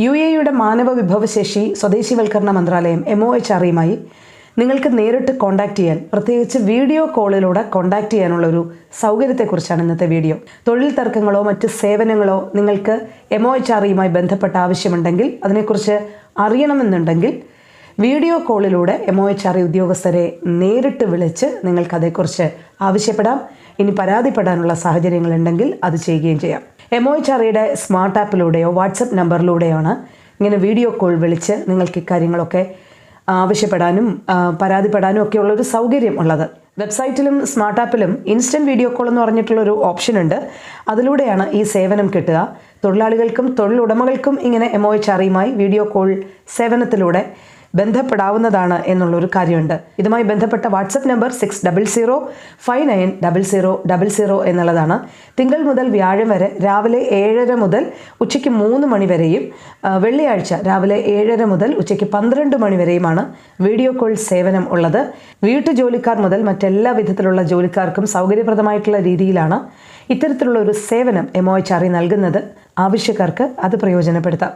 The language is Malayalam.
യു എയുടെ മാനവ വിഭവശേഷി സ്വദേശിവൽക്കരണ മന്ത്രാലയം എം ഒ എച്ച് ആറിയുമായി നിങ്ങൾക്ക് നേരിട്ട് കോൺടാക്ട് ചെയ്യാൻ പ്രത്യേകിച്ച് വീഡിയോ കോളിലൂടെ കോൺടാക്ട് ചെയ്യാനുള്ള ഒരു സൗകര്യത്തെക്കുറിച്ചാണ് ഇന്നത്തെ വീഡിയോ തൊഴിൽ തർക്കങ്ങളോ മറ്റ് സേവനങ്ങളോ നിങ്ങൾക്ക് എം ഒ എച്ച് ആറിയുമായി ബന്ധപ്പെട്ട ആവശ്യമുണ്ടെങ്കിൽ അതിനെക്കുറിച്ച് അറിയണമെന്നുണ്ടെങ്കിൽ വീഡിയോ കോളിലൂടെ എം ഒ എച്ച് ആർ ഉദ്യോഗസ്ഥരെ നേരിട്ട് വിളിച്ച് നിങ്ങൾക്ക് അതേക്കുറിച്ച് ആവശ്യപ്പെടാം. ഇനി പരാതിപ്പെടാനുള്ള സാഹചര്യങ്ങളുണ്ടെങ്കിൽ അത് ചെയ്യുകയും ചെയ്യാം. എം ഒ എച്ച് ആറിയുടെ സ്മാർട്ട് ആപ്പിലൂടെയോ വാട്സപ്പ് നമ്പറിലൂടെയാണ് ഇങ്ങനെ വീഡിയോ കോൾ വിളിച്ച് നിങ്ങൾക്ക് ഇക്കാര്യങ്ങളൊക്കെ ആവശ്യപ്പെടാനും പരാതിപ്പെടാനും ഒക്കെയുള്ള ഒരു സൗകര്യം ഉള്ളത്. വെബ്സൈറ്റിലും സ്മാർട്ട് ആപ്പിലും ഇൻസ്റ്റന്റ് വീഡിയോ കോൾ എന്ന് പറഞ്ഞിട്ടുള്ളൊരു ഓപ്ഷൻ ഉണ്ട്. അതിലൂടെയാണ് ഈ സേവനം കിട്ടുക. തൊഴിലാളികൾക്കും തൊഴിലുടമകൾക്കും ഇങ്ങനെ എം ഒ എച്ച് ആറിയുമായി വീഡിയോ കോൾ സേവനത്തിലൂടെ ബന്ധപ്പെടാവുന്നതാണ് എന്നുള്ളൊരു കാര്യമുണ്ട്. ഇതുമായി ബന്ധപ്പെട്ട WhatsApp number six double zero five nine double zero double zero എന്നുള്ളതാണ്. തിങ്കൾ മുതൽ വ്യാഴം വരെ രാവിലെ ഏഴര മുതൽ ഉച്ചയ്ക്ക് മൂന്ന് മണി വരെയും വെള്ളിയാഴ്ച രാവിലെ ഏഴര മുതൽ ഉച്ചയ്ക്ക് പന്ത്രണ്ട് മണി വരെയുമാണ് വീഡിയോ കോൾ സേവനം ഉള്ളത്. വീട്ടുജോലിക്കാർ മുതൽ മറ്റെല്ലാ വിധത്തിലുള്ള ജോലിക്കാർക്കും സൗകര്യപ്രദമായിട്ടുള്ള രീതിയിലാണ് ഇത്തരത്തിലുള്ള ഒരു സേവനം എം ഒ എച്ച് ആർ നൽകുന്നത്. ആവശ്യക്കാർക്ക് അത് പ്രയോജനപ്പെടുത്താം.